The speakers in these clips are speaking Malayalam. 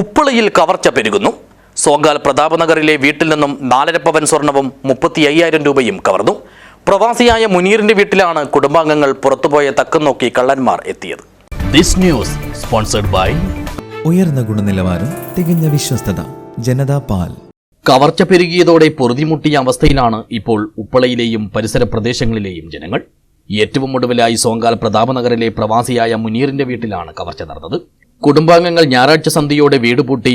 ഉപ്പളയിൽ കവർച്ച പെരുകുന്നു. സോങ്കാൽ പ്രതാപനഗറിലെ വീട്ടിൽ നിന്നും നാലര പവൻ സ്വർണവും മുപ്പത്തി അയ്യായിരം രൂപയും കവർന്നു. പ്രവാസിയായ മുനീറിന്റെ വീട്ടിലാണ് കുടുംബാംഗങ്ങൾ പുറത്തുപോയ തക്കം നോക്കി കള്ളന്മാർ എത്തിയത്. ദിസ് ന്യൂസ് സ്പോൺസർഡ് ബൈ ഉയർന്ന ഗുണനിലവാരം തികഞ്ഞ വിശ്വസ്തത ജനതാ പാൽ. കവർച്ച പെരുകിയതോടെ പൊറുതിമുട്ടിയ അവസ്ഥയിലാണ് ഇപ്പോൾ ഉപ്പളയിലെയും പരിസര പ്രദേശങ്ങളിലെയും ജനങ്ങൾ. ഏറ്റവും ഒടുവിലായി സോങ്കാൽ പ്രതാപനഗറിലെ പ്രവാസിയായ മുനീറിന്റെ വീട്ടിലാണ് കവർച്ച നടന്നത്. കുടുംബാംഗങ്ങൾ ഞായറാഴ്ച സന്ധ്യയോടെ വീട് പൂട്ടി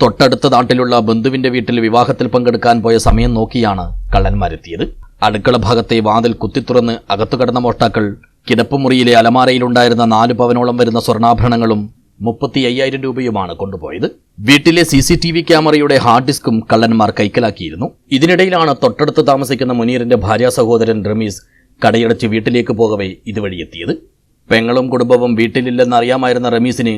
തൊട്ടടുത്ത നാട്ടിലുള്ള ബന്ധുവിന്റെ വീട്ടിൽ വിവാഹത്തിൽ പങ്കെടുക്കാൻ പോയ സമയം നോക്കിയാണ് കള്ളന്മാരെത്തിയത് അടുക്കള ഭാഗത്തെ വാതിൽ കുത്തിത്തുറന്ന് അകത്തു കടന്ന മോഷ്ടാക്കൾ കിടപ്പുമുറിയിലെ അലമാരയിലുണ്ടായിരുന്ന നാല് പവനോളം വരുന്ന സ്വർണാഭരണങ്ങളും മുപ്പത്തി അയ്യായിരം രൂപയുമാണ് കൊണ്ടുപോയത്. വീട്ടിലെ സി സി ടി വി ക്യാമറയുടെ ഹാർഡ് ഡിസ്കും കള്ളന്മാർ കൈക്കലാക്കിയിരുന്നു. ഇതിനിടയിലാണ് തൊട്ടടുത്ത് താമസിക്കുന്ന മുനീറിന്റെ ഭാര്യ സഹോദരൻ റമീസ് കടയടച്ച് വീട്ടിലേക്ക് പോകവേ ഇതുവഴി എത്തിയത്. പെങ്ങളും കുടുംബവും വീട്ടിലില്ലെന്ന് അറിയാമായിരുന്ന റമീസിന്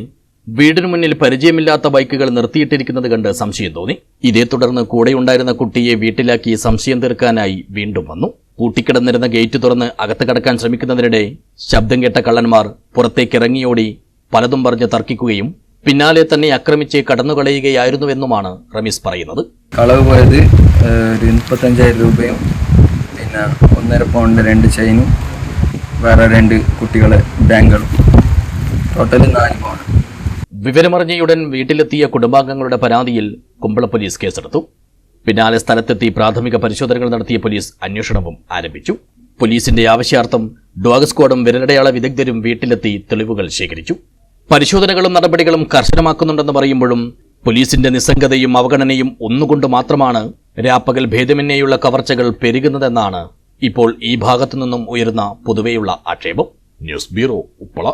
വീടിനു മുന്നിൽ പരിചയമില്ലാത്ത ബൈക്കുകൾ നിർത്തിയിട്ടിരിക്കുന്നത് കണ്ട് സംശയം തോന്നി. ഇതേ തുടർന്ന് കൂടെയുണ്ടായിരുന്ന കുട്ടിയെ വീട്ടിലാക്കി സംശയം തീർക്കാനായി വീണ്ടും വന്നു. പൂട്ടിക്കിടന്നിരുന്ന ഗേറ്റ് തുറന്ന് അകത്ത് കടക്കാൻ ശ്രമിക്കുന്നതിനിടെ ശബ്ദം കേട്ട കള്ളന്മാർ പുറത്തേക്കിറങ്ങിയോടി പലതും പറഞ്ഞ് തർക്കിക്കുകയും പിന്നാലെ തന്നെ ആക്രമിച്ച് കടന്നുകളയുകയായിരുന്നുവെന്നുമാണ് റമീസ് പറയുന്നത്. കളവ് പോയത് ഒരു മുപ്പത്തഞ്ചായിരം രൂപയും പിന്നെ ഒന്നര പൗണ്ട് രണ്ട് ചെയിനും വേറെ രണ്ട് കുട്ടികളെ ബാങ്കുകളും. ടോട്ടൽ നാല് പൗണ്ട്. വിവരമറിഞ്ഞയുടൻ വീട്ടിലെത്തിയ കുടുംബാംഗങ്ങളുടെ പരാതിയിൽ കുമ്പള പോലീസ് കേസെടുത്തു. പിന്നാലെ സ്ഥലത്തെത്തി പ്രാഥമിക പരിശോധനകൾ നടത്തിയ പോലീസ് അന്വേഷണവും ആരംഭിച്ചു. പോലീസിന്റെ ആവശ്യാർത്ഥം ഡോഗ് സ്ക്വാഡും വിരലടയാള വിദഗ്ധരും വീട്ടിലെത്തി തെളിവുകൾ ശേഖരിച്ചു. പരിശോധനകളും നടപടികളും കർശനമാക്കുന്നുണ്ടെന്ന് പറയുമ്പോഴും പോലീസിന്റെ നിസ്സംഗതയും അവഗണനയും ഒന്നുകൊണ്ട് മാത്രമാണ് രാപ്പകൽ ഭേദമന്യേയുള്ള കവർച്ചകൾ പെരുകുന്നതെന്നാണ് ഇപ്പോൾ ഈ ഭാഗത്തു നിന്നും ഉയരുന്ന പൊതുവെയുള്ള ആക്ഷേപം. News bureau Uppala.